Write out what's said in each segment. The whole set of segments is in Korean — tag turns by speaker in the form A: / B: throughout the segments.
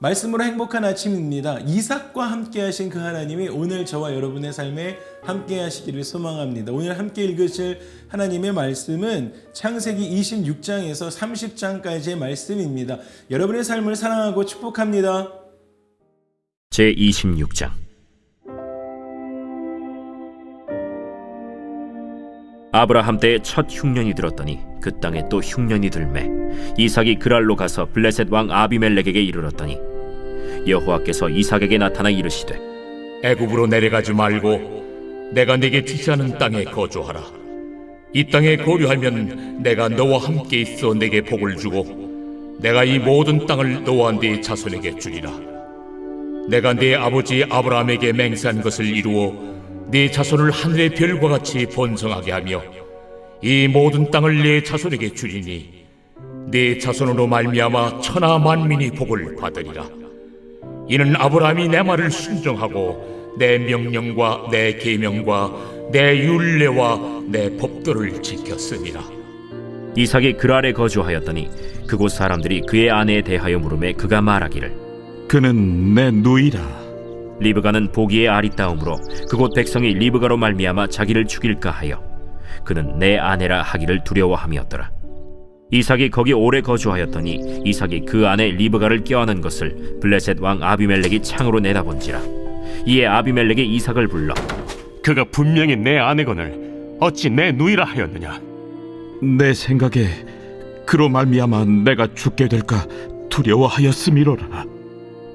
A: 말씀으로 행복한 아침입니다. 이삭과 함께 하신 그 하나님이 오늘 저와 여러분의 삶에 함께 하시기를 소망합니다. 오늘 함께 읽으실 하나님의 말씀은 창세기 26장에서 30장까지의 말씀입니다. 여러분의 삶을 사랑하고 축복합니다.
B: 제 26장 아브라함 때에 첫 흉년이 들었더니 그 땅에 또 흉년이 들매 이삭이 그랄로 가서 블레셋 왕 아비멜렉에게 이르렀더니 여호와께서 이삭에게 나타나 이르시되
C: 애굽으로 내려가지 말고 내가 네게 지시하는 땅에 거주하라. 이 땅에 거류하면 내가 너와 함께 있어 네게 복을 주고 내가 이 모든 땅을 너와 네 자손에게 주리라. 내가 네 아버지 아브라함에게 맹세한 것을 이루어 네 자손을 하늘의 별과 같이 번성하게 하며 이 모든 땅을 네 자손에게 주리니 네 자손으로 말미암아 천하 만민이 복을 받으리라. 이는 아브라함이 내 말을 순종하고 내 명령과 내 계명과 내 율례와 내 법도를 지켰습니다.
B: 이삭이 그랄에 거주하였더니 그곳 사람들이 그의 아내에 대하여 물음에 그가 말하기를
D: 그는 내 누이라.
B: 리브가는 보기에 아리따움으로 그곳 백성이 리브가로 말미암아 자기를 죽일까 하여 그는 내 아내라 하기를 두려워함이었더라. 이삭이 거기 오래 거주하였더니 이삭이 그 안에 리브가를 껴안은 것을 블레셋 왕 아비멜렉이 창으로 내다본지라. 이에 아비멜렉이 이삭을 불러
E: 그가 분명히 내 아내건을 어찌 내 누이라 하였느냐
D: 내 생각에 그로 말미암아 내가 죽게 될까 두려워하였음이로라.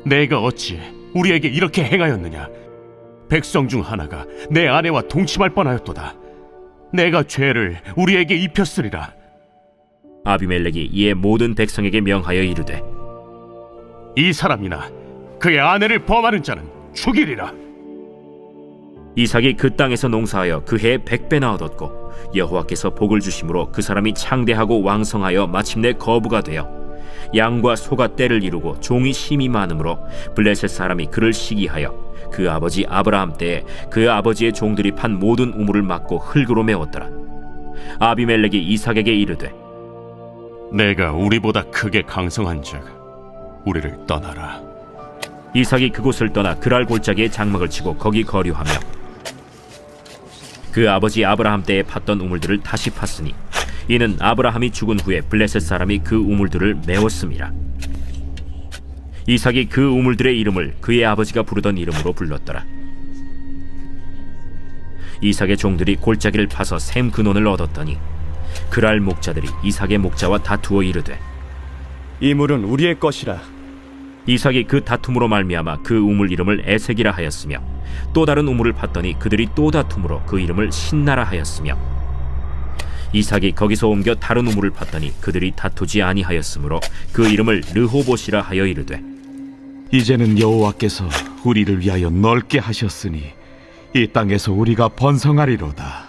E: 내가 어찌 우리에게 이렇게 행하였느냐 백성 중 하나가 내 아내와 동침할 뻔하였도다 내가 죄를 우리에게 입혔으리라
B: 아비멜렉이 이에 모든 백성에게 명하여 이르되
E: 이 사람이나 그의 아내를 범하는 자는 죽이리라.
B: 이삭이 그 땅에서 농사하여 그 해에 백배나 얻었고 여호와께서 복을 주심으로 그 사람이 창대하고 왕성하여 마침내 거부가 되어 양과 소가 때를 이루고 종이 심이 많으므로 블레셋 사람이 그를 시기하여 그 아버지 아브라함 때에 그 아버지의 종들이 판 모든 우물을 막고 흙으로 메웠더라. 아비멜렉이 이삭에게 이르되
E: 내가 우리보다 크게 강성한즉 우리를 떠나라.
B: 이삭이 그곳을 떠나 그랄 골짜기에 장막을 치고 거기 거류하며 그 아버지 아브라함 때에 팠던 우물들을 다시 팠으니 이는 아브라함이 죽은 후에 블레셋 사람이 그 우물들을 메웠음이라 이삭이 그 우물들의 이름을 그의 아버지가 부르던 이름으로 불렀더라. 이삭의 종들이 골짜기를 파서 샘 근원을 얻었더니 그랄 목자들이 이삭의 목자와 다투어 이르되
F: 이 물은 우리의 것이라
B: 이삭이 그 다툼으로 말미암아 그 우물 이름을 에색이라 하였으며 또 다른 우물을 팠더니 그들이 또 다툼으로 그 이름을 신나라 하였으며 이삭이 거기서 옮겨 다른 우물을 팠더니 그들이 다투지 아니하였으므로 그 이름을 르호봇이라 하여 이르되
D: 이제는 여호와께서 우리를 위하여 넓게 하셨으니 이 땅에서 우리가 번성하리로다.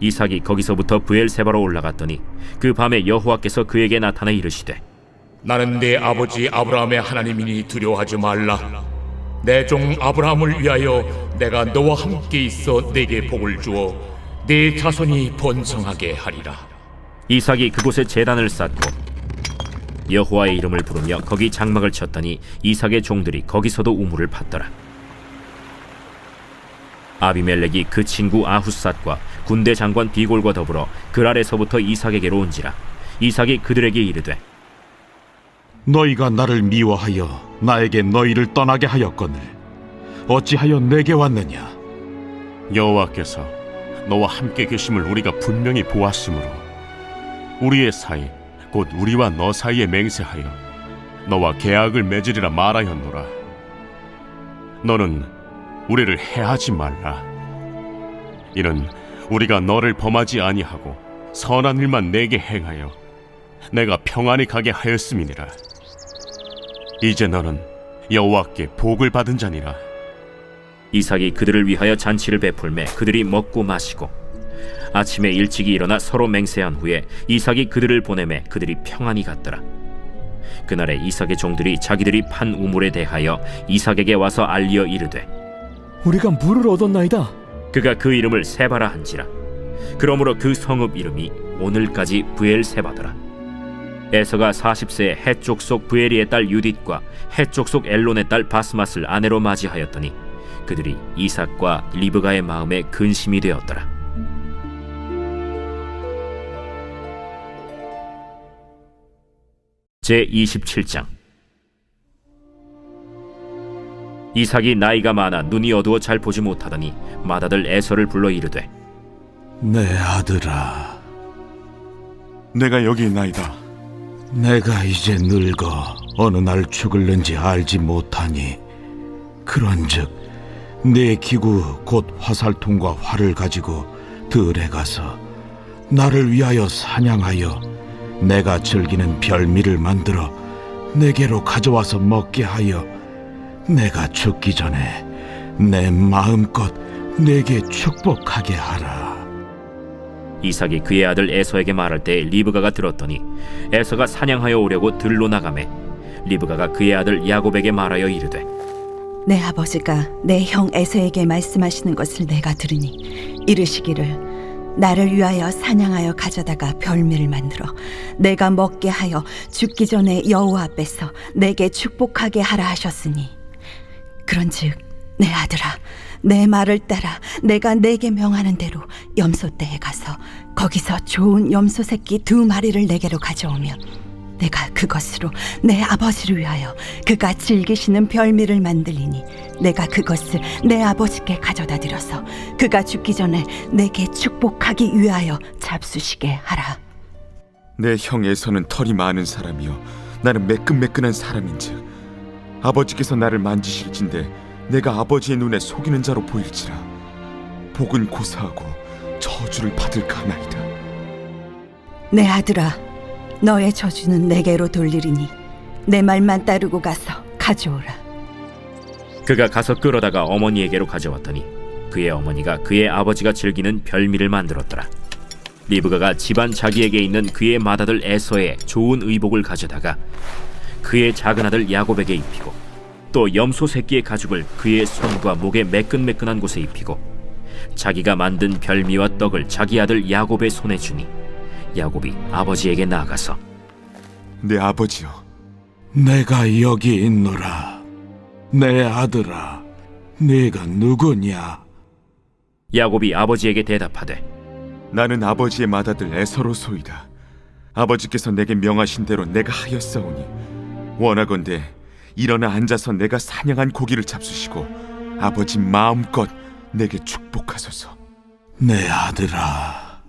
B: 이삭이 거기서부터 부엘세바로 올라갔더니 그 밤에 여호와께서 그에게 나타나 이르시되
C: 나는 내 아버지 아브라함의 하나님이니 두려워하지 말라. 내 종 아브라함을 위하여 내가 너와 함께 있어 내게 복을 주어 내 자손이 번성하게 하리라.
B: 이삭이 그곳에 제단을 쌓고 여호와의 이름을 부르며 거기 장막을 쳤더니 이삭의 종들이 거기서도 우물을 팠더라. 아비멜렉이 그 친구 아후삿과 군대 장관 비골과 더불어 그랄에서부터 이삭에게로 온지라 이삭이 그들에게 이르되
D: 너희가 나를 미워하여 나에게 너희를 떠나게 하였거늘 어찌하여 내게 왔느냐?
E: 여호와께서 너와 함께 계심을 우리가 분명히 보았으므로 우리의 사이 곧 우리와 너 사이에 맹세하여 너와 계약을 맺으리라 말하였노라 너는 우리를 해하지 말라. 이는 우리가 너를 범하지 아니하고 선한 일만 내게 행하여 내가 평안히 가게 하였음이니라. 이제 너는 여호와께 복을 받은 자니라.
B: 이삭이 그들을 위하여 잔치를 베풀매 그들이 먹고 마시고 아침에 일찍이 일어나 서로 맹세한 후에 이삭이 그들을 보내매 그들이 평안히 갔더라. 그날에 이삭의 종들이 자기들이 판 우물에 대하여 이삭에게 와서 알리어 이르되
F: 우리가 물을 얻었나이다
B: 그가 그 이름을 세바라 한지라. 그러므로 그 성읍 이름이 오늘까지 부엘세바더라. 에서가 40세에 해쪽 속 부에리의 딸 유딧과 해쪽 속 엘론의 딸 바스맛을 아내로 맞이하였더니 그들이 이삭과 리브가의 마음에 근심이 되었더라. 제 27장 이삭이 나이가 많아 눈이 어두워 잘 보지 못하더니 맏아들 에서를 불러 이르되
D: 내 아들아,
G: 내가 여기 있나이다.
D: 내가 이제 늙어 어느 날 죽을는지 알지 못하니 그런즉 내 기구 곧 화살통과 활을 가지고 들에 가서 나를 위하여 사냥하여 내가 즐기는 별미를 만들어 내게로 가져와서 먹게 하여 내가 죽기 전에 내 마음껏 내게 축복하게 하라.
B: 이삭이 그의 아들 에서에게 말할 때 리브가가 들었더니 에서가 사냥하여 오려고 들로 나가매 리브가가 그의 아들 야곱에게 말하여 이르되
H: 내 아버지가 내 형 에서에게 말씀하시는 것을 내가 들으니 이르시기를 나를 위하여 사냥하여 가져다가 별미를 만들어 내가 먹게 하여 죽기 전에 여호와 앞에서 내게 축복하게 하라 하셨으니 그런즉 내 아들아 내 말을 따라 내가 내게 명하는 대로 염소 떼에 가서 거기서 좋은 염소 새끼 두 마리를 내게로 가져오면 내가 그것으로 내 아버지를 위하여 그가 즐기시는 별미를 만들리니 내가 그것을 내 아버지께 가져다 드려서 그가 죽기 전에 내게 축복하기 위하여 잡수시게 하라.
G: 내 형에서는 털이 많은 사람이요 나는 매끈매끈한 사람인즉 아버지께서 나를 만지실진데 내가 아버지의 눈에 속이는 자로 보일지라 복은 고사하고 저주를 받을까 하나이다.
H: 내 아들아, 너의 저주는 내게로 돌리리니 내 말만 따르고 가서 가져오라.
B: 그가 가서 끌어다가 어머니에게로 가져왔더니 그의 어머니가 그의 아버지가 즐기는 별미를 만들었더라 리브가가 집안 자기에게 있는 그의 맏아들 에서의 좋은 의복을 가져다가 그의 작은 아들 야곱에게 입히고 또 염소 새끼의 가죽을 그의 손과 목에 매끈매끈한 곳에 입히고 자기가 만든 별미와 떡을 자기 아들 야곱의 손에 주니 야곱이 아버지에게 나아가서
G: 내 아버지여
D: 내가 여기 있노라. 내 아들아, 네가 누구냐?
B: 야곱이 아버지에게 대답하되
G: 나는 아버지의 맏아들 에서로소이다. 아버지께서 내게 명하신 대로 내가 하였사오니 원하건대 일어나 앉아서 내가 사냥한 고기를 잡수시고 아버지 마음껏 내게 축복하소서.
D: 내 아들아,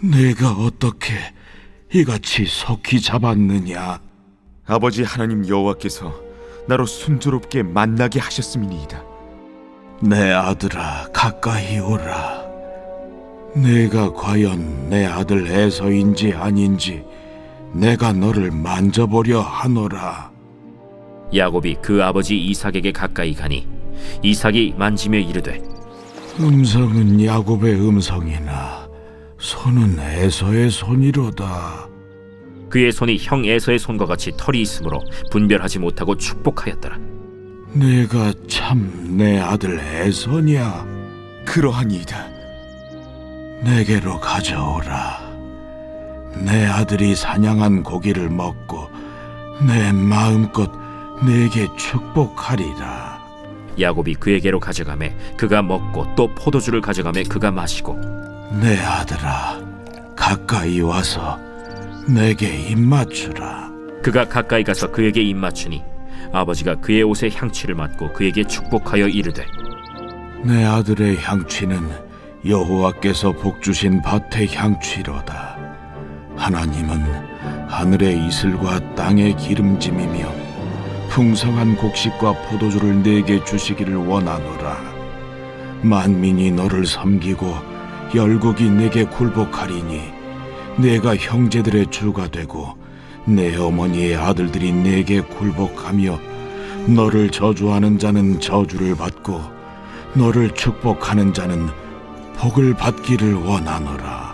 D: 내가 어떻게 이같이 속히 잡았느냐?
G: 아버지 하나님 여호와께서 나로 순조롭게 만나게 하셨음이니이다.
D: 내 아들아, 가까이 오라. 내가 과연 내 아들 에서인지 아닌지 내가 너를 만져보려 하노라.
B: 야곱이 그 아버지 이삭에게 가까이 가니 이삭이 만지며 이르되
D: 음성은 야곱의 음성이나 손은 에서의 손이로다.
B: 그의 손이 형 에서의 손과 같이 털이 있으므로 분별하지 못하고 축복하였더라.
D: 내가 참 내 아들 에서냐?
G: 그러하니이다.
D: 내게로 가져오라. 내 아들이 사냥한 고기를 먹고 내 마음껏 내게 축복하리라.
B: 야곱이 그에게로 가져가매 그가 먹고 또 포도주를 가져가매 그가 마시고
D: 내 아들아, 가까이 와서 내게 입맞추라.
B: 그가 가까이 가서 그에게 입맞추니 아버지가 그의 옷에 향취를 맡고 그에게 축복하여 이르되
D: 내 아들의 향취는 여호와께서 복 주신 밭의 향취로다. 하나님은 하늘의 이슬과 땅의 기름짐이며 풍성한 곡식과 포도주를 내게 주시기를 원하노라. 만민이 너를 섬기고 열국이 내게 굴복하리니 내가 형제들의 주가 되고 내 어머니의 아들들이 내게 굴복하며 너를 저주하는 자는 저주를 받고 너를 축복하는 자는 복을 받기를 원하노라.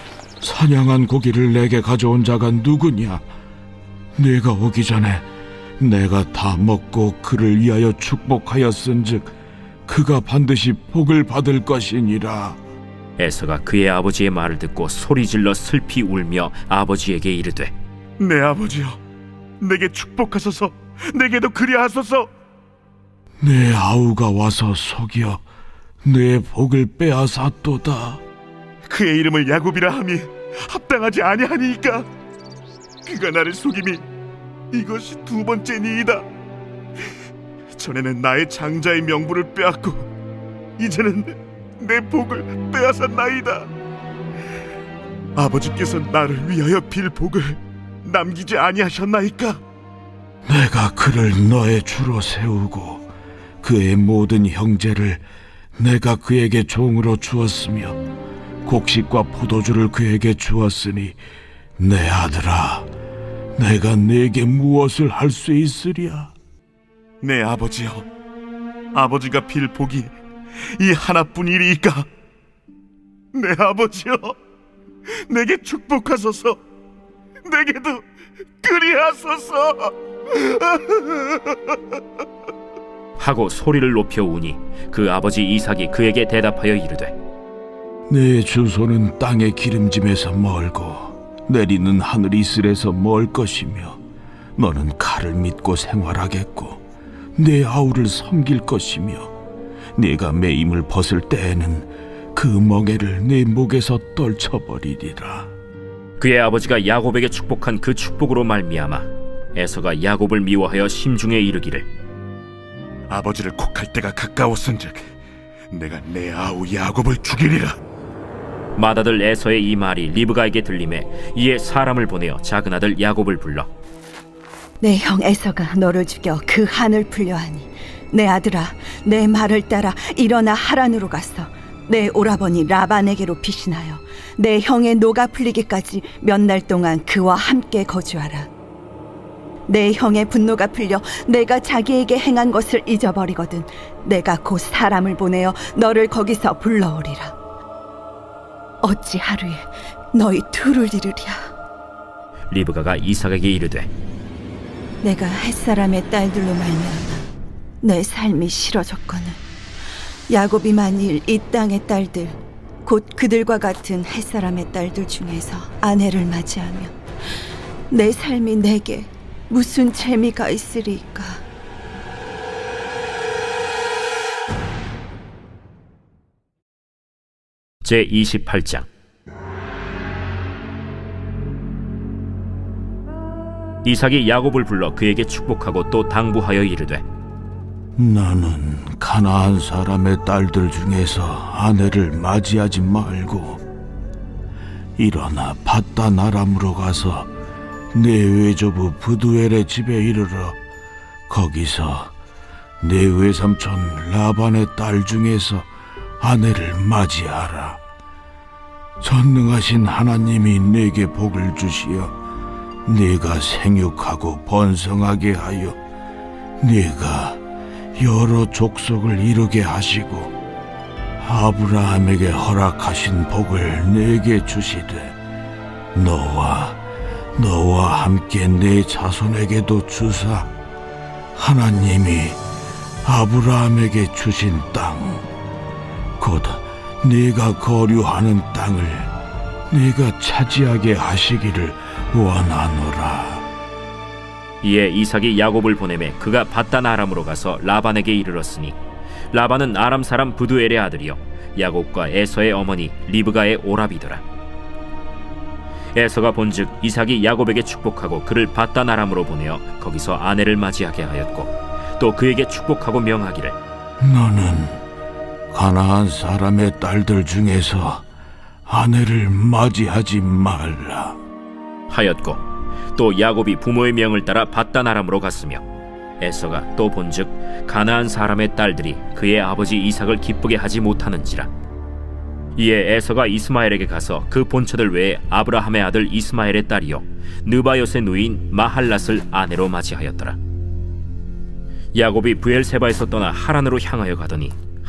D: 사냥한 고기를 내게 가져온 자가 누구냐? 내가 오기 전에 내가 다 먹고 그를 위하여 축복하였은즉 그가 반드시 복을 받을 것이니라.
B: 에서가 그의 아버지의 말을 듣고 소리질러 슬피 울며 아버지에게 이르되
G: 내 아버지여 내게 축복하소서 내게도 그리하소서
D: 내 아우가 와서 속여 내 복을 빼앗았도다.
G: 그의 이름을 야곱이라 함이 합당하지 아니하니까. 그가 나를 속임이 이것이 두 번째니이다. 전에는 나의 장자의 명분을 빼앗고 이제는 내 복을 빼앗았나이다. 아버지께서 나를 위하여 빌 복을 남기지 아니하셨나이까?
D: 내가 그를 너의 주로 세우고 그의 모든 형제를 내가 그에게 종으로 주었으며 곡식과 포도주를 그에게 주었으니 내 아들아 내가 내게 무엇을 할 수 있으랴?
G: 내 아버지여 아버지가 빌 복이 이 하나뿐이리이까? 내 아버지여 내게 축복하소서. 내게도 그리하소서.
B: 하고 소리를 높여 우니 그 아버지 이삭이 그에게 대답하여 이르되
D: 내 주소는 땅의 기름짐에서 멀고 내리는 하늘 이슬에서 멀 것이며 너는 칼을 믿고 생활하겠고 내 아우를 섬길 것이며 네가 매임을 벗을 때에는 그 멍에를 내 목에서 떨쳐버리리라.
B: 그의 아버지가 야곱에게 축복한 그 축복으로 말미암아 에서가 야곱을 미워하여 심중에 이르기를.
G: 아버지를 곡할 때가 가까웠은즉 내가 내 아우 야곱을 죽이리라
B: 맏아들 에서의 이 말이 리브가에게 들림에 이에 사람을 보내어 작은 아들 야곱을 불러.
H: 내 형 에서가 너를 죽여 그 한을 풀려하니 내 아들아 내 말을 따라 일어나 하란으로 가서 내 오라버니 라반에게로 피신하여 내 형의 노가 풀리기까지 몇 날 동안 그와 함께 거주하라. 내 형의 분노가 풀려 내가 자기에게 행한 것을 잊어버리거든 내가 곧 사람을 보내어 너를 거기서 불러오리라 어찌 하루에 너희 둘을 이르랴?
B: 리브가가 이삭에게 이르되
H: 내가 햇사람의 딸들로 말미암아 내 삶이 싫어졌거늘. 야곱이 만일 이 땅의 딸들 곧 그들과 같은 햇사람의 딸들 중에서 아내를 맞이하면 내 삶이 내게 무슨 재미가 있으리까
B: 제 28장 이삭이 야곱을 불러 그에게 축복하고 또 당부하여 이르되
D: 나는 가나안 사람의 딸들 중에서 아내를 맞이하지 말고 일어나 바단 아람으로 가서 내 외조부 부두엘의 집에 이르러 거기서 내 외삼촌 라반의 딸 중에서 아내를 맞이하라. 전능하신 하나님이 내게 복을 주시어 네가 생육하고 번성하게 하여 네가 여러 족속을 이루게 하시고 아브라함에게 허락하신 복을 내게 주시되 너와 너와 함께 내 자손에게도 주사 하나님이 아브라함에게 주신 땅곧 네가 거류하는 땅을 네가 차지하게 하시기를 원하노라.
B: 이에 이삭이 야곱을 보내매 그가 바단 아람으로 가서 라반에게 이르렀으니 라반은 아람 사람 부두엘의 아들이요 야곱과 에서의 어머니 리브가의 오라비더라 에서가 본즉 이삭이 야곱에게 축복하고 그를 바단 아람으로 보내어 거기서 아내를 맞이하게 하였고 또 그에게 축복하고 명하기를
D: 너는 가나안 사람의 딸들 중에서 아내를 맞이하지 말라.
B: 하였고 또 야곱이 부모의 명을 따라 바단 아람으로 갔으며 에서가 또 본즉 가나안 사람의 딸들이 그의 아버지 이삭을 기쁘게 하지 못하는지라 이에 에서가 이스마엘에게 가서 그 본처들 외에 아브라함의 아들 이스마엘의 딸이요 느바요의 누인 마할랏을 아내로 맞이하였더라. 야곱이 부엘세바에서 떠나 하란으로 향하여 가더니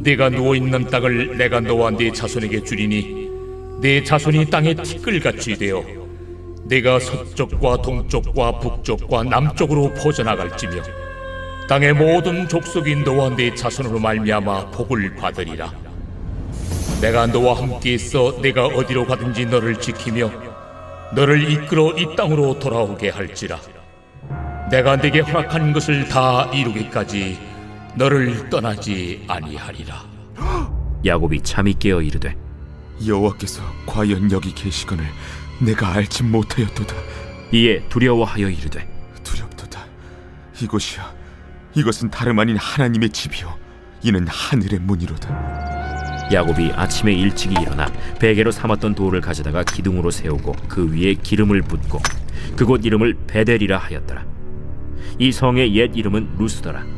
C: 네가 누워 있는 땅을 내가 너와 네 자손에게 주리니 네 자손이 땅에 티끌같이 되어 네가 서쪽과 동쪽과 북쪽과 남쪽으로 퍼져나갈지며 땅의 모든 족속이 너와 네 자손으로 말미암아 복을 받으리라. 내가 너와 함께 있어 내가 어디로 가든지 너를 지키며 너를 이끌어 이 땅으로 돌아오게 할지라. 내가 네게 허락한 것을 다 이루기까지 너를 떠나지 아니하리라.
B: 야곱이 잠이 깨어 이르되
G: 여호와께서 과연 여기 계시거늘 내가 알지 못하였도다.
B: 이에 두려워하여 이르되
G: 두렵도다. 이곳이야. 이것은 다름 아닌 하나님의 집이요. 이는 하늘의 문이로다.
B: 야곱이 아침에 일찍이 일어나 베개로 삼았던 돌을 가져다가 기둥으로 세우고 그 위에 기름을 붓고 그곳 이름을 베델이라 하였더라. 이 성의 옛 이름은 루스더라.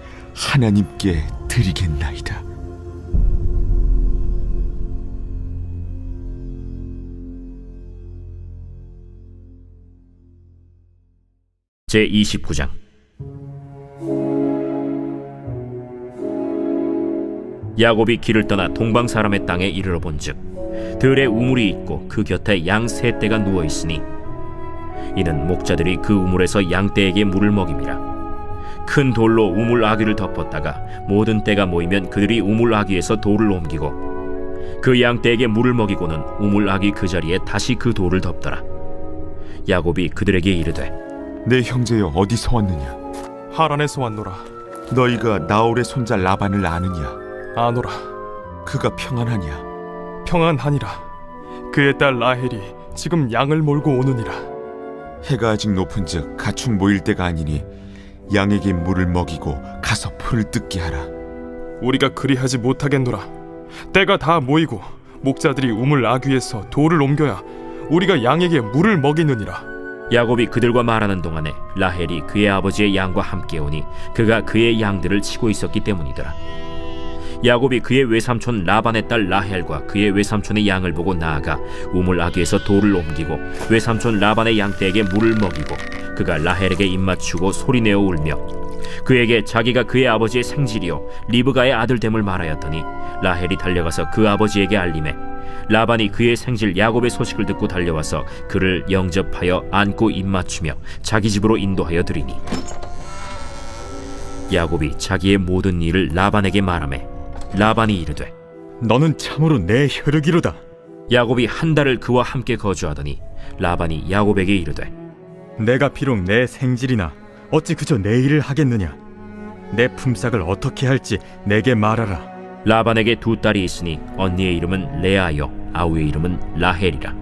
G: 하나님께 드리겠나이다.
B: 제 29장 야곱이 길을 떠나 동방 사람의 땅에 이르러 본즉 들에 우물이 있고 그 곁에 양 세 떼가 누워 있으니 이는 목자들이 그 우물에서 양 떼에게 물을 먹임이라 큰 돌로 우물 아귀를 덮었다가 모든 떼가 모이면 그들이 우물 아귀에서 돌을 옮기고 그 양떼에게 물을 먹이고는 우물 아귀 그 자리에 다시 그 돌을 덮더라 야곱이 그들에게 이르되
G: 내 형제여 어디서 왔느냐?
F: 하란에서 왔노라.
G: 너희가 나홀의 손자 라반을 아느냐?
F: 아노라.
G: 그가 평안하냐?
F: 평안하니라. 그의 딸 라헬이 지금 양을 몰고 오느니라.
G: 해가 아직 높은즉 가축 모일 때가 아니니 양에게 물을 먹이고 가서 풀을 뜯게 하라.
F: 우리가 그리하지 못하겠노라. 때가 다 모이고 목자들이 우물 아귀에서 돌을 옮겨야 우리가 양에게 물을 먹이느니라.
B: 야곱이 그들과 말하는 동안에 라헬이 그의 아버지의 양과 함께 오니 그가 그의 양들을 치고 있었기 때문이더라. 야곱이 그의 외삼촌 라반의 딸 라헬과 그의 외삼촌의 양을 보고 나아가 우물 아귀에서 돌을 옮기고 외삼촌 라반의 양떼에게 물을 먹이고 그가 라헬에게 입맞추고 소리내어 울며 그에게 자기가 그의 아버지의 생질이요 리브가의 아들됨을 말하였더니 라헬이 달려가서 그 아버지에게 알림해 라반이 그의 생질 야곱의 소식을 듣고 달려와서 그를 영접하여 안고 입맞추며 자기 집으로 인도하여 드리니 야곱이 자기의 모든 일을 라반에게 말하매 라반이 이르되
I: 너는 참으로 내 혈육이로다.
B: 야곱이 한 달을 그와 함께 거주하더니 라반이 야곱에게 이르되
I: 내가 비록 내 생질이나 어찌 그저 내 일을 하겠느냐? 내 품삯을 어떻게 할지 내게 말하라.
B: 라반에게 두 딸이 있으니 언니의 이름은 레아요 아우의 이름은 라헬이라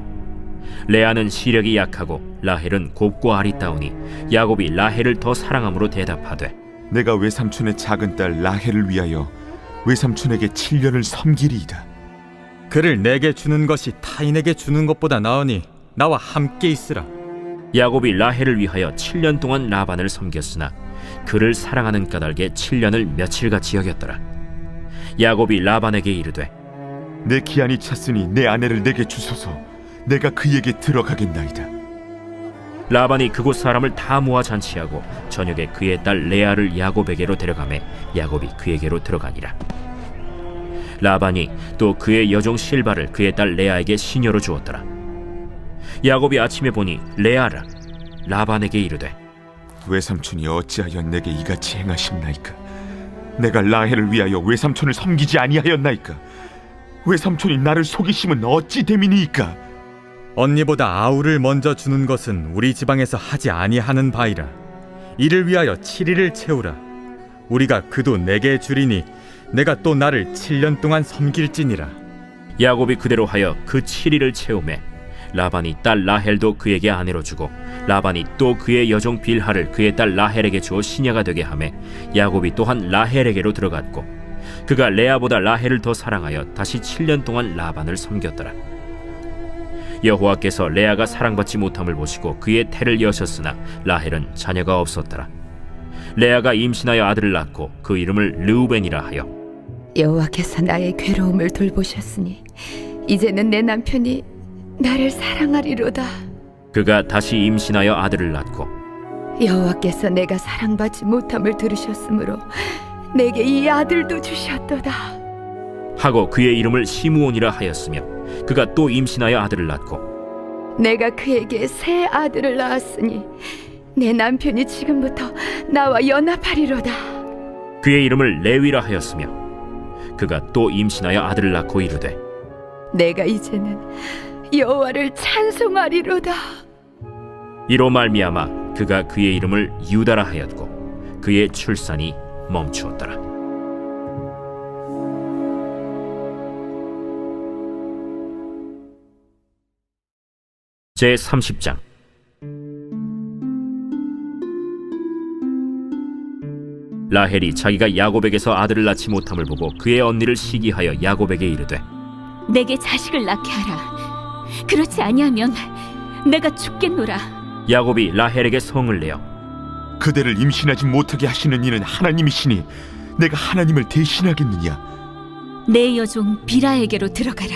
B: 레아는 시력이 약하고 라헬은 곱고 아리따우니 야곱이 라헬을 더 사랑함으로 대답하되
G: 내가 외삼촌의 작은 딸 라헬을 위하여 외삼촌에게 7년을 섬기리이다.
I: 그를 내게 주는 것이 타인에게 주는 것보다 나으니 나와 함께 있으라.
B: 야곱이 라헬을 위하여 7년 동안 라반을 섬겼으나 그를 사랑하는 까닭에 7년을 며칠같이 여겼더라 야곱이 라반에게 이르되
G: 내 기한이 찼으니 내 아내를 내게 주소서. 내가 그에게 들어가겠나이다.
B: 라반이 그곳 사람을 다 모아 잔치하고 저녁에 그의 딸 레아를 야곱에게로 데려가매 야곱이 그에게로 들어가니라. 라반이 또 그의 여종 실바를 그의 딸 레아에게 시녀로 주었더라. 야곱이 아침에 보니 레아라 라반에게 이르되
G: 외삼촌이 어찌하여 내게 이같이 행하셨나이까 내가 라헬을 위하여 외삼촌을 섬기지 아니하였나이까 외삼촌이 나를 속이심은 어찌 됨이니이까
I: 언니보다 아우를 먼저 주는 것은 우리 지방에서 하지 아니하는 바이라. 이를 위하여 7일을 채우라. 우리가 그도 내게 주리니 내가 또 나를 7년 동안 섬길지니라.
B: 야곱이 그대로 하여 그 7일을 채우매 라반이 딸 라헬도 그에게 아내로 주고 라반이 또 그의 여종 빌하를 그의 딸 라헬에게 주어 시녀가 되게 하매 야곱이 또한 라헬에게로 들어갔고 그가 레아보다 라헬을 더 사랑하여 다시 7년 동안 라반을 섬겼더라 여호와께서 레아가 사랑받지 못함을 보시고 그의 태를 여셨으나 라헬은 자녀가 없었더라 레아가 임신하여 아들을 낳고 그 이름을 르우벤이라 하여
J: 여호와께서 나의 괴로움을 돌보셨으니 이제는 내 남편이 나를 사랑하리로다.
B: 그가 다시 임신하여 아들을 낳고
J: 여호와께서 내가 사랑받지 못함을 들으셨으므로 내게 이 아들도 주셨도다.
B: 하고 그의 이름을 시므온이라 하였으며 그가 또 임신하여 아들을 낳고
J: 내가 그에게 새 아들을 낳았으니 내 남편이 지금부터 나와 연합하리로다.
B: 그의 이름을 레위라 하였으며 그가 또 임신하여 아들을 낳고 이르되
J: 내가 이제는 여호와를 찬송하리로다.
B: 이로 말미암아 그가 그의 이름을 유다라 하였고 그의 출산이 멈추었더라 제 30장 라헬이 자기가 야곱에게서 아들을 낳지 못함을 보고 그의 언니를 시기하여 야곱에게 이르되
K: 내게 자식을 낳게 하라. 그렇지 아니하면 내가 죽겠노라.
B: 야곱이 라헬에게 성을 내어
G: 그대를 임신하지 못하게 하시는 이는 하나님이시니 내가 하나님을 대신하겠느냐
K: 내 여종 비라에게로 들어가라.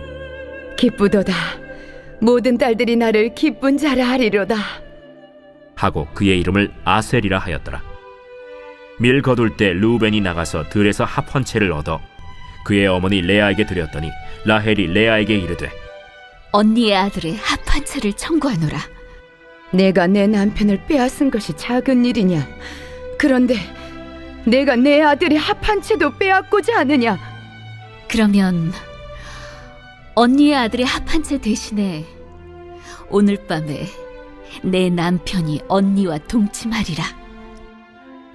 J: 기쁘도다. 모든 딸들이 나를 기쁜 자라 하리로다.
B: 하고 그의 이름을 아셀이라 하였더라. 밀 거둘 때 루벤이 나가서 들에서 합 한 채를 얻어 그의 어머니 레아에게 드렸더니 라헬이 레아에게 이르되
K: 언니의 아들의 합한 채를 청구하노라.
J: 내가 내 남편을 빼앗은 것이 작은 일이냐? 그런데 내가 내 아들의 합한 채도 빼앗고자 하느냐?
K: 그러면 언니의 아들의 합한 채 대신에 오늘 밤에 내 남편이 언니와 동침하리라.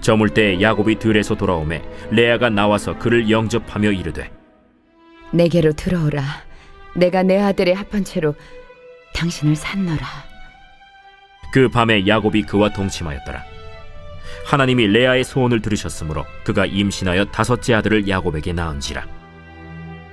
B: 저물 때 야곱이 들에서 돌아오매 레아가 나와서 그를 영접하며 이르되
J: 내게로 들어오라. 내가 내 아들의 합한 채로 당신을 산노라.
B: 그 밤에 야곱이 그와 동침하였더라. 하나님이 레아의 소원을 들으셨으므로 그가 임신하여 다섯째 아들을 야곱에게 낳은지라.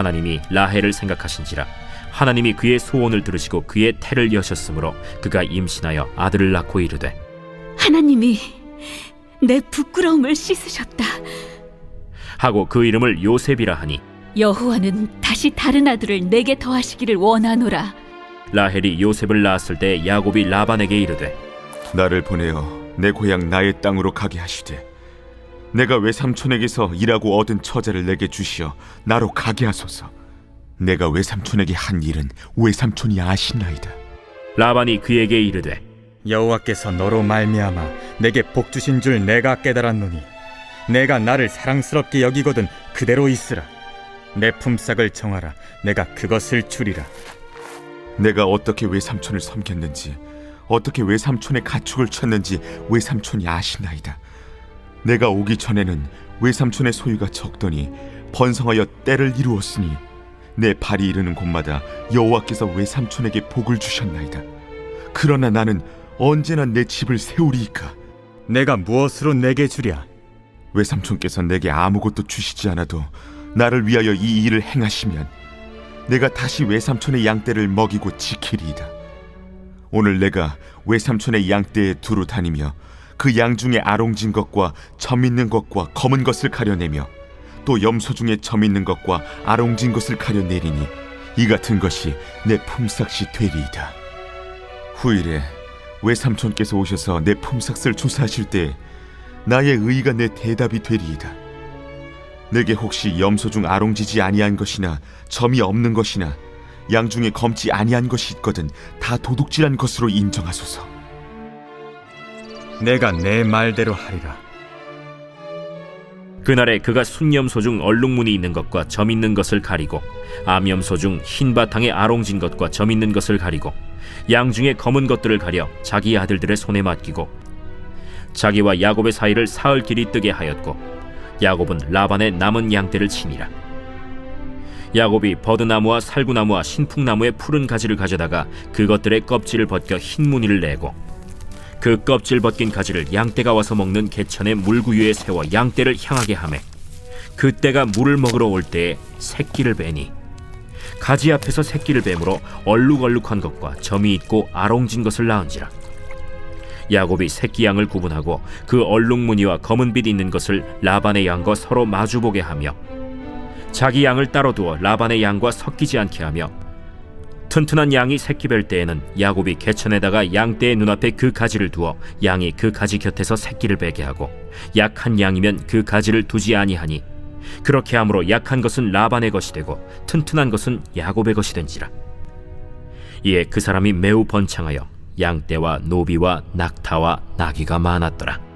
B: 하나님이 라헬을 생각하신지라 하나님이 그의 소원을 들으시고 그의 태를 여셨으므로 그가 임신하여 아들을 낳고 이르되
K: 하나님이 내 부끄러움을 씻으셨다.
B: 하고 그 이름을 요셉이라 하니
K: 여호와는 다시 다른 아들을 내게 더하시기를 원하노라.
B: 라헬이 요셉을 낳았을 때 야곱이 라반에게 이르되
G: 나를 보내어 내 고향 나의 땅으로 가게 하시되 내가 외삼촌에게서 일하고 얻은 처자를 내게 주시어 나로 가게 하소서? 내가 외삼촌에게 한 일은 외삼촌이 아시나이다?
B: 라반이 그에게 이르되
I: 여호와께서 너로 말미암아 내게 복 주신 줄 내가 깨달았노니 내가 나를 사랑스럽게 여기거든 그대로 있으라. 내 품삯을 정하라. 내가 그것을 주리라.
G: 내가 어떻게 외삼촌을 섬겼는지 어떻게 외삼촌의 가축을 쳤는지 외삼촌이 아시나이다. 내가 오기 전에는 외삼촌의 소유가 적더니 번성하여 때를 이루었으니 내 발이 이르는 곳마다 여호와께서 외삼촌에게 복을 주셨나이다. 그러나 나는 언제나 내 집을 세우리이까.
I: 내가 무엇으로 내게 주랴
G: 외삼촌께서 내게 아무것도 주시지 않아도 나를 위하여 이 일을 행하시면 내가 다시 외삼촌의 양떼를 먹이고 지키리이다. 오늘 내가 외삼촌의 양떼에 두루 다니며 그 양 중에 아롱진 것과 점 있는 것과 검은 것을 가려내며 또 염소 중에 점 있는 것과 아롱진 것을 가려내리니 이 같은 것이 내 품삯이 되리이다. 후일에 외삼촌께서 오셔서 내 품삯을 조사하실 때 나의 의의가 내 대답이 되리이다. 내게 혹시 염소 중 아롱지지 아니한 것이나 점이 없는 것이나 양 중에 검지 아니한 것이 있거든 다 도둑질한 것으로 인정하소서.
I: 내가 내 말대로 하리라.
B: 그날에 그가 순염소 중 얼룩무늬 있는 것과 점 있는 것을 가리고 암염소 중 흰 바탕에 아롱진 것과 점 있는 것을 가리고 양 중에 검은 것들을 가려 자기 아들들의 손에 맡기고 자기와 야곱의 사이를 사흘 길이 뜨게 하였고 야곱은 라반의 남은 양떼를 치니라. 야곱이 버드나무와 살구나무와 신풍나무의 푸른 가지를 가져다가 그것들의 껍질을 벗겨 흰 무늬를 내고 그 껍질 벗긴 가지를 양떼가 와서 먹는 개천의 물구유에 세워 양떼를 향하게 하매 그때가 물을 먹으러 올 때에 새끼를 베니 가지 앞에서 새끼를 뱀으로 얼룩얼룩한 것과 점이 있고 아롱진 것을 낳은지라. 야곱이 새끼 양을 구분하고 그 얼룩 무늬와 검은 빛 있는 것을 라반의 양과 서로 마주보게 하며 자기 양을 따로 두어 라반의 양과 섞이지 않게 하며 튼튼한 양이 새끼 뵐 때에는 야곱이 개천에다가 양떼의 눈앞에 그 가지를 두어 양이 그 가지 곁에서 새끼를 베게 하고 약한 양이면 그 가지를 두지 아니하니 그렇게 함으로 약한 것은 라반의 것이 되고 튼튼한 것은 야곱의 것이 된지라. 이에 그 사람이 매우 번창하여 양떼와 노비와 낙타와 나귀가 많았더라